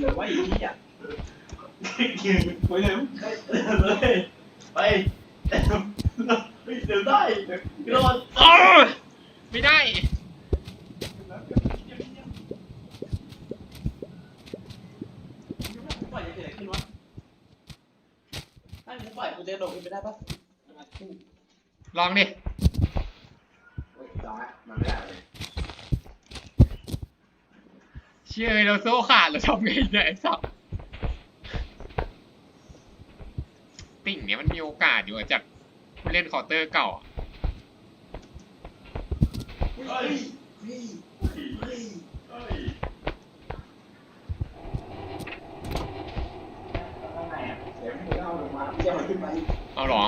เหลือไว้อีกทีอะยืนไปเลยเลยไปเดี๋ยวได้เดี๋ยวรอดโอ้ยไม่ได้ปล่อยจะเกิดอะไรขึ้นวะถ้ากูปล่อยกูจะโดดขึ้นไปได้ปะลองดิ โอ้ยจองละมันไม่ได้เลย เชื่อเราโซ่ขาดเราทำไงเนี่ยไอ้สับติ่งเนี่ยมันมีโอกาสอยู่อะจากผู้เล่นเคาน์เตอร์เก่าอะเฮ้ยเฮ้ยเฮ้ยเฮ้ยทำไงอะเดี๋ยวมึงเอาลงมาเดี๋ยวมันนไปเอาเหรอ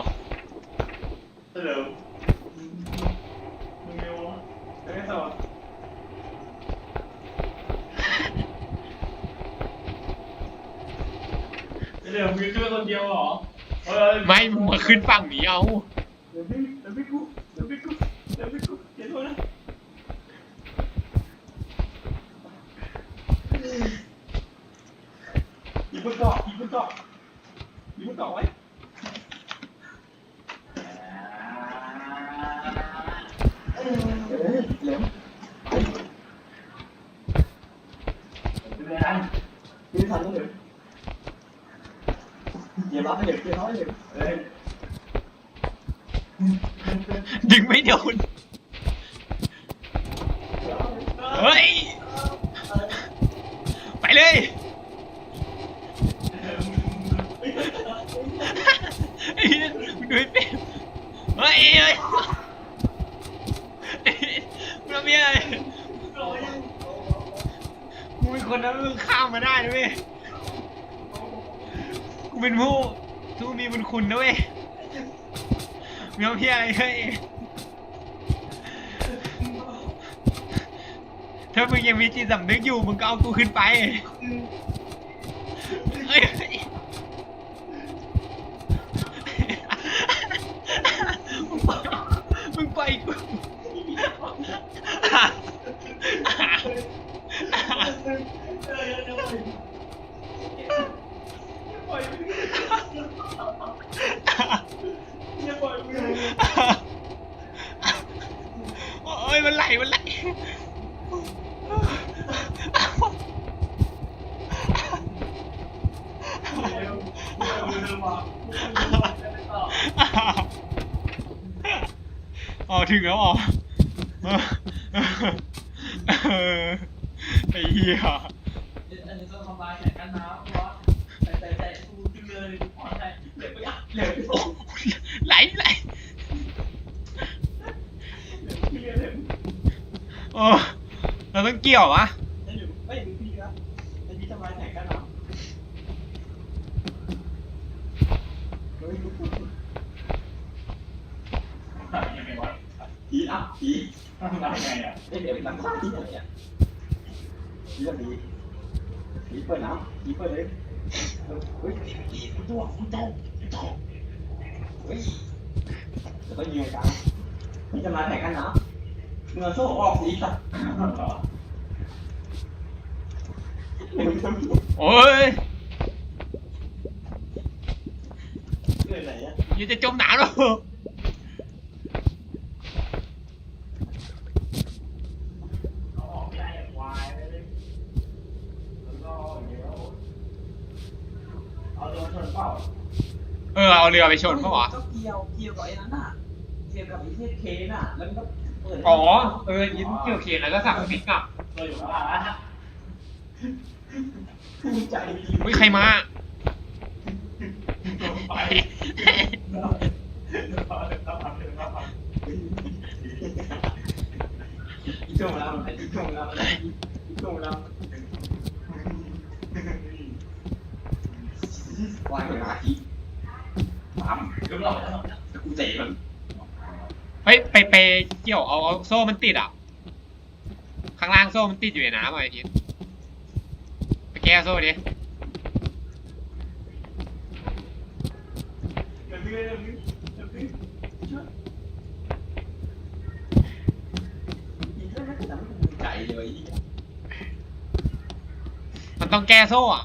ฮัลโหลมึงเร็ววะไม่ต่อ เดี๋ยวมึงขึ้นคนเดียวเหรอเฮ้ยไม่มึงมาขึ้นฝั่งนี้เอา เดี๋ยวพี่เดี๋ยวพี่กูเดี๋ยวพี่กูเดี๋ยวพี่กูเดี๋ยวโทษนะอีกคนต่ออีกคนต่ออีกคนต่อไว้ เออเหลวไปเรื่อยๆยืนทันก็เหลว เหยียบรับให้เหลวเหยียบรับให้เอ้ยดึงไม่โดนเฮ้ย ไปเลย มึงดูไอ้เป็ดเฮ้ยเฮ้ยมึงทำยังไงมึงเป็นคนนั้นมึงข้ามมาได้นะเว้ยกูเป็นผู้ ผู้มีบุญคุณนะเว้ยมึงทำเพี้ยอะไรเฮ้ยถ้ามึงยังมีจิตสำนึกอยู่มึงก็เอากูขึ้นไปเฮ้ยมึงปล่อยมึงปล่อยกูอยาปล่อยมือ โอ้ย มันไหลมันไหลเร็วเร็วมือเร็วมาต่ออ๋อถึงแล้วอ๋อเออไอ้เหี้ยอันนี้ต้องทำลายแข่งกันน้ำวะแต่แต่แต่กูขึ้นเลยกูขอใจเหลือไปอะเหลือไปโอ้ไหลไหล เหลือเหลือ โอ้เราต้องเกี่ยววะไม่อยู่ไม่อยู่พี่ครับไอ้พี่ทำลายแข่งกันน้ำยังไงวะผีอะผีทำได้ไงอะเอ้ยเดี๋ยวหลังคาผีอะไรเนี่ยผีก็ดีผีเปิดน้ำผีเปิดเลยเฮ้ยผีตัวกูโตกูโตเฮ้ยจะต้องยิงกลางนี่จะมาแข่งกันนะ เงินโซ่ออกสีสัตว์โอ้ยเกิดไหนอะยังจะจมน้ำแล้วเอาออกไม่ได้ควายเลยแล้วก็เดี๋ยวเอาโดนชนเปล่าเออเอาเรือไปชนปะวะก็เกี่ยวเกี่ยวกับไอ้นั้นน่ะเกี่ยวกับไอ้เทศเคนน่ะ แล้วมันก็เปิด อ๋อ เออ ยิ้มเกี่ยวเขียนแล้วก็สั่งพริกอะเราอยู่ข้างล่างนะฮะภูมิใจดีเฮ้ยใครมา ไปอีกช่วงเวลามันอีกช่วงเวลามันอีกช่วงเวลามันวายไปหาทีปั๊มเดี๋ยวเราจะกูเตะมันเฮ้ยไปไปเกี่ยวเอาเอาโซ่มันติดอะ ข้างล่างโซ่มันติดอยู่ในน้ำอะไอ้ทีไปแก้โซ่ดิมันต้องแก้โซ่อะ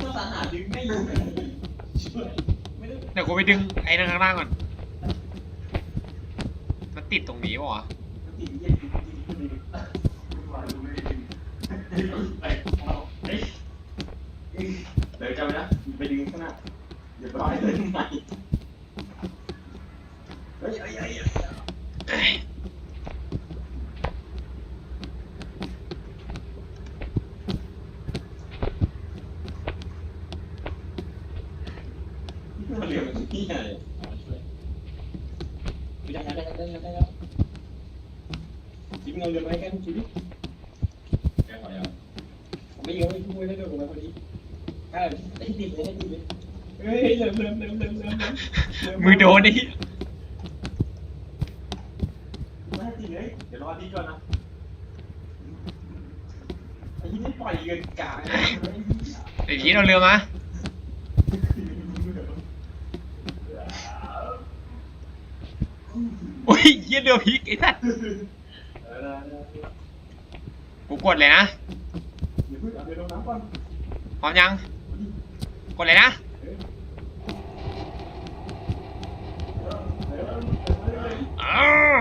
ต้องสารหา ดึงไม่อยู่ช่วยไม่ได้เดี๋ยวกูไปดึงไอ้นั่นข้างล่างก่อน มันติดตรงนี้ปะวะตีเย็นตีตีตีเดี๋ยวจำไว้นะไปดึงข้างหน้าเดี๋ยวไปดึงใหม่เฮ้ยเฮ้ยเฮ้ย เอ้ย มันเหลือมันนี่ไงได้ได้ได้ได้ได้แล้ว จิ้มเงินเดือนไปแค่ชิ้นแค่พอแล้วไม่เยอะไม่คุ้มไม่ได้ด้วยผมพอดีใช่ได้ติดเลยได้ติดเลยเฮ้ยเริ่มเริ่มเริ่มเริ่มเริ่มมือโดนไอ้ไม่ให้ติดเลยเดี๋ยวรอดีก่อนนะไอ้ที่นี่ปล่อยเงินกาไอ้พีทเอาเรือมาอุ้ยเยี่ยเรือพลิกไอ้สัส กูกดเลยนะพร้อมยัง กดเลยนะ อ้าว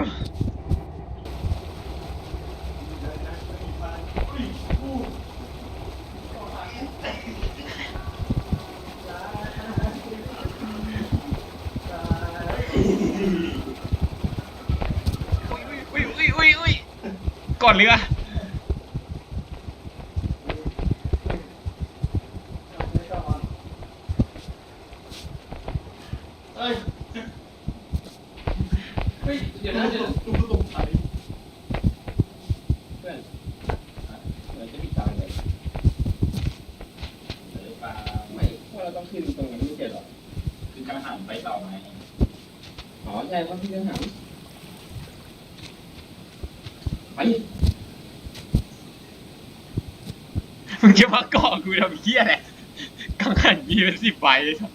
อุ้ยอุ้ยอุ้ยอุ้ย กดเรือเฮ้ยเฮ้ยเดี๋ยวนะเดี๋ยวนะดูตรงไหนเพื่อนเหมือนจะปิดตาเลยหรือเปล่าไม่ว่าเราต้องขึ้นตรงนั้นไม่ใช่หรอขึ้นกังหันไปต่อไหมอ๋อใช่ว่าขึ้นกังหันไป มึง จะมาเกาะกูทำเหี้ยแหละกังหันมีเป็นสิบใบเลยครับ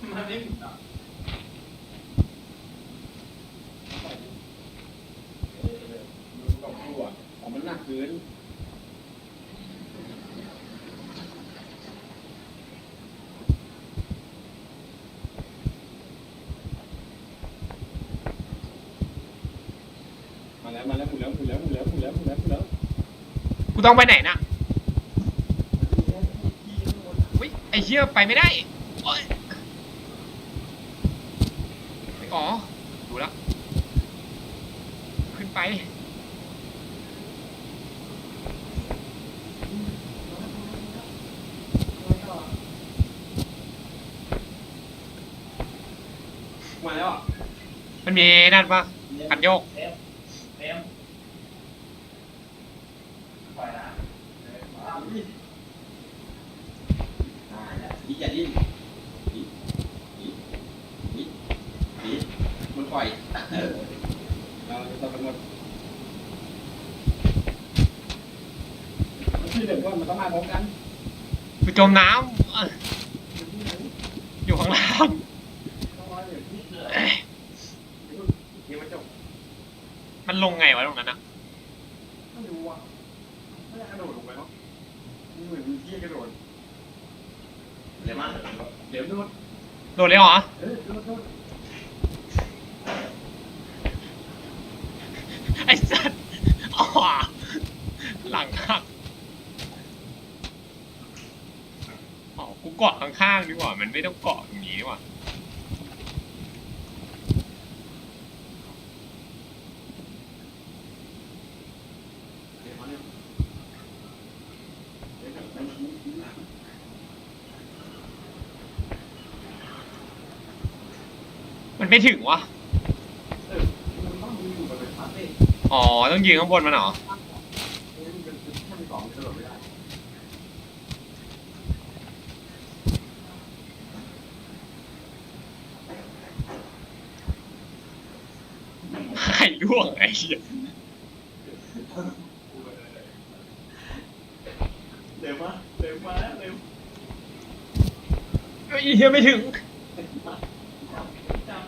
มันไม่ปิดตาเออเออดูกับครัวอ๋อมันหนักเกิน มาแล้วมา แล้วหมุนแล้วหมุนแล้วหมุนแล้วหมุนแล้วกูต้องไปไหนนะอุ้ยไอ้เหี้ยไปไม่ได้โอ๊ยอ๋อดูแล้วขึ้นไป มาแล้วอะมันมีนั่นปะคันโยก เต็มเต็มปล่อยนะ อีอย่าดิ้นอีอีอีอีมันปล่อยเราจะกำหนดมันคือเดี๋ยวว่ามันต้องมาพร้อมกันกูจมน้ำอยู่ข้างล่างมันจบมันลงไงวะตรงนั้นอะ ไม่รู้อะไม่ได้กระโดดลงไปเนาะมันเหมือนมีที่กระโดด เดี๋ยวโดดโดดเลยเหรอเออโดดโดดไอ้สัตว์อ๋อหลังหักอ๋อกูเกาะข้างๆดีกว่า มันไม่ต้องเกาะตรงนี้ดีกว่า เดี๋ยวมาเร็วเดี๋ยวไปชี้ชี้ มัน ไม่ถึงวะเออมันต้องมีอยู่บนเป็นพาร์ทเต้อ๋อ ต้องยืนข้างบนมันเหรอนี่มันเป็นขั้นสองกระโดดไม่ได้ข่ร่วงไอ้เหี้ยเร็วมาเร็วมาแล้วเร็ว ไอ้เหี้ยไม่ถึง จับ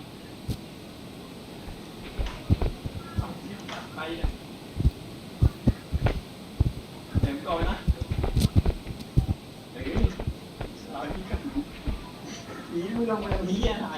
เอา ที่ตัดไปเนี่ยเห็นก่อนนะเฮ้ยเราที่กันผีมึงลงมาตรงนี้อะไร